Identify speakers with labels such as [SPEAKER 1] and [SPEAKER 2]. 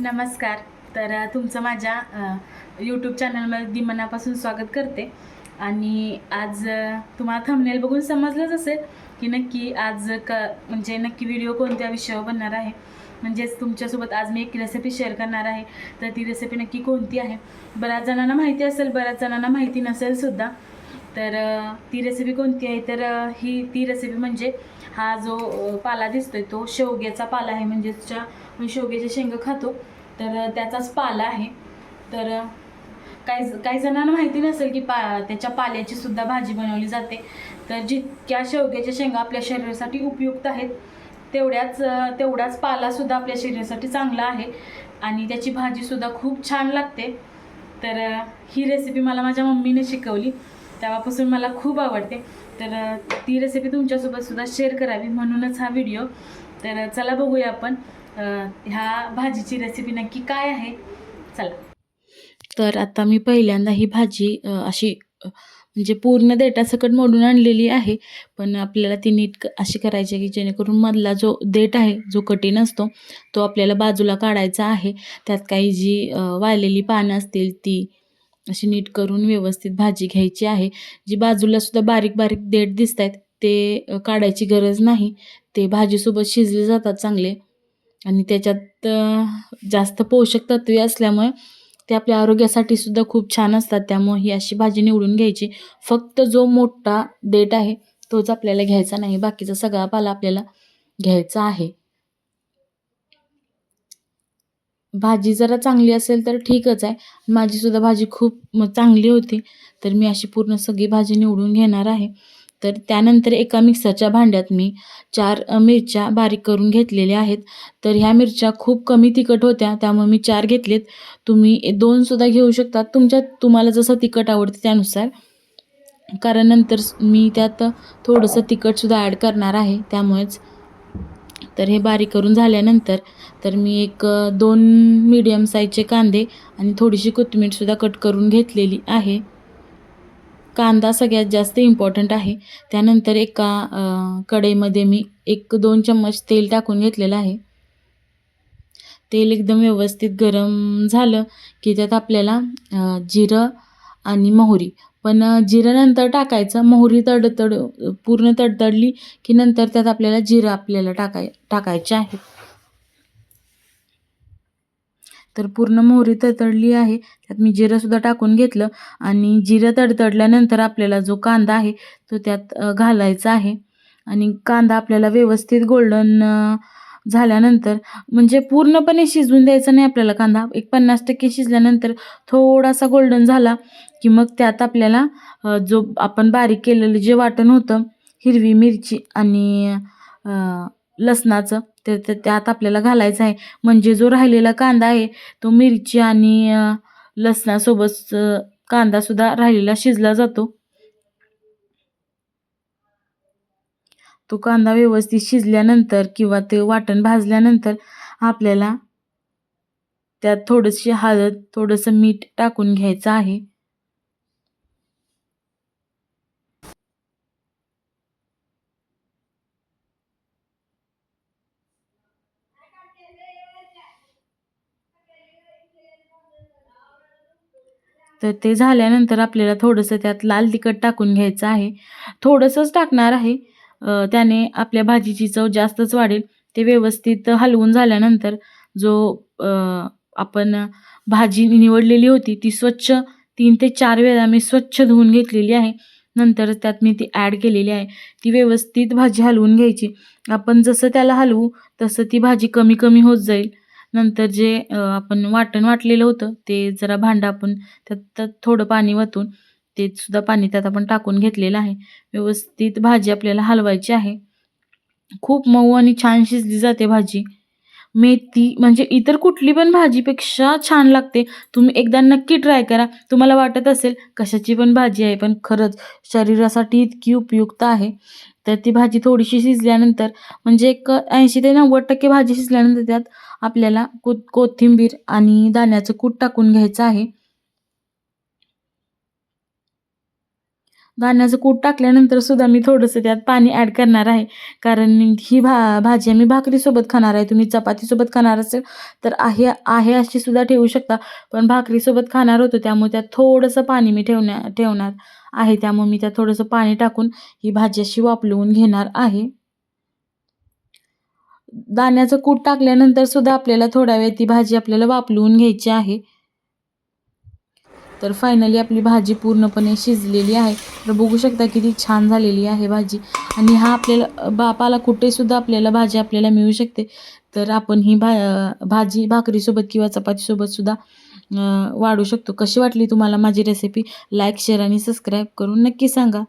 [SPEAKER 1] नमस्कार. तर तुमचं माझ्या यूट्यूब चॅनलमध्ये मनापासून स्वागत करते. आणि आज तुम्हाला थंबनेल बघून समजलंच असेल की नक्की आज क म्हणजे नक्की व्हिडिओ कोणत्या विषयावर बनणार आहे. म्हणजेच तुमच्यासोबत आज मी एक रेसिपी शेअर करणार आहे. तर ती रेसिपी नक्की कोणती आहे? बऱ्याच जणांना माहिती असेल बऱ्याच जणांना माहिती नसेल सुद्धा. तर ती रेसिपी कोणती आहे? तर ही ती रेसिपी म्हणजे हा जो पाला दिसतोय तो शेवग्याचा पाला आहे. म्हणजेच शेवग्याचे शेंग खातो तर त्याचाच पाला आहे. तर काही काही जणांना माहिती नसेल की पा त्याच्या पाल्याची सुद्धा भाजी बनवली जाते. तर जितक्या शेवग्याच्या शेंगा आपल्या शरीरासाठी उपयुक्त आहेत तेवढ्याच तेवढाच पालासुद्धा आपल्या शरीरासाठी चांगला आहे. आणि त्याची भाजीसुद्धा खूप छान लागते. तर ही रेसिपी मला माझ्या मम्मीने शिकवली. तेव्हापासून मला खूप आवडते. तर ती रेसिपी तुमच्यासोबत सुद्धा शेअर करावी म्हणूनच हा व्हिडिओ तर चला बघूया आपण ह्या भाजीची रेसिपी नक्की काय आहे. चला. तर आता मी पहिल्यांदा ही भाजी अशी म्हणजे पूर्ण देठासकट मोडून आणलेली आहे. पण आपल्याला ती नीट क- अशी करायची आहे की जेणेकरून मधला जो देठ आहे जो कठीण असतो तो आपल्याला बाजूला काढायचा आहे. त्यात काही जी वाळलेली पानं असतील ती अशी नीट करून व्यवस्थित भाजी घ्यायची आहे. जी बाजूला सुद्धा बारीक बारीक देठ दिसत आहेत ते काढायची गरज नाही. ते भाजीसोबत शिजले जातात चांगले. आणि त्याच्यात जास्त पोषक तत्वे असल्यामुळे ते आपल्या आरोग्यासाठी सुद्धा खूप छान असतात. त्यामुळे ही अशी भाजी निवडून घ्यायची. फक्त जो मोठा देठ आहे तोच आपल्याला घ्यायचा नाही. बाकीचा सगळा पाला आपल्याला घ्यायचा आहे. भाजी जरा चांगली असेल तर ठीकच आहे. माझीसुद्धा भाजी खूप चांगली होती. तर मी अशी पूर्ण सगळी भाजी निवडून घेणार आहे. तर त्यानंतर एका मिक्सरच्या भांड्यात मी चार मिरच्या बारीक करून घेतलेल्या आहेत. तर ह्या मिरच्या खूप कमी तिखट होत्या त्यामुळे मी चार घेतलेत. तुम्ही दोनसुद्धा घेऊ शकता तुमच्या तुम्हाला जसं तिखट आवडते त्यानुसार. कारण नंतर मी त्यात थोडंसं तिखटसुद्धा ॲड करणार आहे. त्यामुळेच तर हे बारीक करून झाल्यानंतर तर मी एक दोन मीडियम साईजचे कांदे आणि थोडीशी कोथिंबीरसुद्धा कट करून घेतलेली आहे. कांदा सगळ्यात जास्त इम्पॉर्टंट आहे. त्यानंतर एका कढईमध्ये मी एक दोन चम्मच तेल टाकून घेतलेलं आहे. तेल एकदम व्यवस्थित गरम झालं की त्यात आपल्याला जिरं आणि मोहरी पण जिरं नंतर टाकायचं. मोहरी तडतड पूर्ण तडतडली की नंतर त्यात आपल्याला जिरं आपल्याला टाकाय टाकायचे आहे तर पूर्ण मोहरी तडतडली आहे. त्यात मी जिरंसुद्धा टाकून घेतलं आणि जिरं तडतडल्यानंतर आपल्याला जो कांदा आहे तो त्यात घालायचा आहे. आणि कांदा आपल्याला व्यवस्थित गोल्डन झाल्यानंतर म्हणजे पूर्णपणे शिजवून द्यायचा नाही आपल्याला कांदा. एक पन्नास टक्के शिजल्यानंतर थोडासा गोल्डन झाला की मग त्यात आपल्याला जो आपण बारीक केलेलं जे वाटण होतं हिरवी मिरची आणि लसणाचं ते त्यात आपल्याला घालायचं आहे. म्हणजे जो राहिलेला कांदा आहे तो मिरची आणि लसणासोबत कांदासुद्धा राहिलेला शिजला जातो. तो कांदा व्यवस्थित शिजल्यानंतर किंवा ते वाटण भाजल्यानंतर आपल्याला त्यात थोडीशी हळद थोडंसं मीठ टाकून घ्यायचं आहे. तर ते झाल्यानंतर आपल्याला थोडंसं त्यात लाल तिखट टाकून घ्यायचं आहे. थोडंसंच टाकणार आहे. त्याने आपल्या भाजीची चव जास्तच वाढेल. ते व्यवस्थित हलवून झाल्यानंतर जो आपण भाजी निवडलेली होती ती स्वच्छ तीन ते चार वेळा मी स्वच्छ धुवून घेतलेली आहे. नंतर त्यात मी ती ॲड केलेली आहे. ती व्यवस्थित भाजी हलवून घ्यायची. आपण जसं त्याला हलवू तसं ती भाजी कमी कमी होत जाईल. नंतर जे आपण वाटण वाटलेलं होतं ते जरा भांडं आपण त्यात त्यात थोडं पाणी वतून ते सुद्धा पाणी त्यात आपण टाकून घेतलेलं आहे. व्यवस्थित भाजी आपल्याला हलवायची आहे. खूप मऊ आणि छान शिजली जाते भाजी. मेथी म्हणजे इतर कुठली पण भाजीपेक्षा छान लागते. तुम्ही एकदा नक्की ट्राय करा. तुम्हाला वाटत असेल कशाची पण भाजी आहे पण खरंच शरीरासाठी इतकी उपयुक्त आहे. तर ती भाजी थोडीशी शिजल्यानंतर म्हणजे एक ऐंशी ते नव्वद टक्के भाजी शिजल्यानंतर त्यात आपल्याला को कोथिंबीर आणि दाण्याचं कूट टाकून घ्यायचं आहे. धान्याचं कूट टाकल्यानंतर सुद्धा मी थोडंसं त्यात पाणी ॲड करणार आहे. कारण ही भा भाजी आम्ही भाकरीसोबत खाणार आहे. तुम्ही चपातीसोबत खाणार असेल तर आहे आहे अशी सुद्धा ठेवू शकता. पण भाकरीसोबत खाणार होतो त्यामुळे त्यात थोडंसं पाणी मी ठेवण्या ठेवणार आहे. त्यामुळे मी त्यात थोडंसं पाणी टाकून ही भाजी अशी वापलवून घेणार आहे. दाण्याचं कूट टाकल्यानंतर सुद्धा आपल्याला थोडा वेळ ती भाजी आपल्याला वापलवून घ्यायची आहे. तर फायनली आपली भाजी पूर्णपणे शिजलेली आहे. तर बघू शकता किती छान झालेली आहे भाजी. आणि हा आपल्याला बापाला कुठेसुद्धा आपल्याला भाजी आपल्याला मिळू शकते. तर आपण ही भा भाजी भाकरीसोबत किंवा चपातीसोबतसुद्धा वाढू शकतो. कशी वाटली तुम्हाला माझी रेसिपी लाईक शेअर आणि सबस्क्राईब करून नक्की सांगा.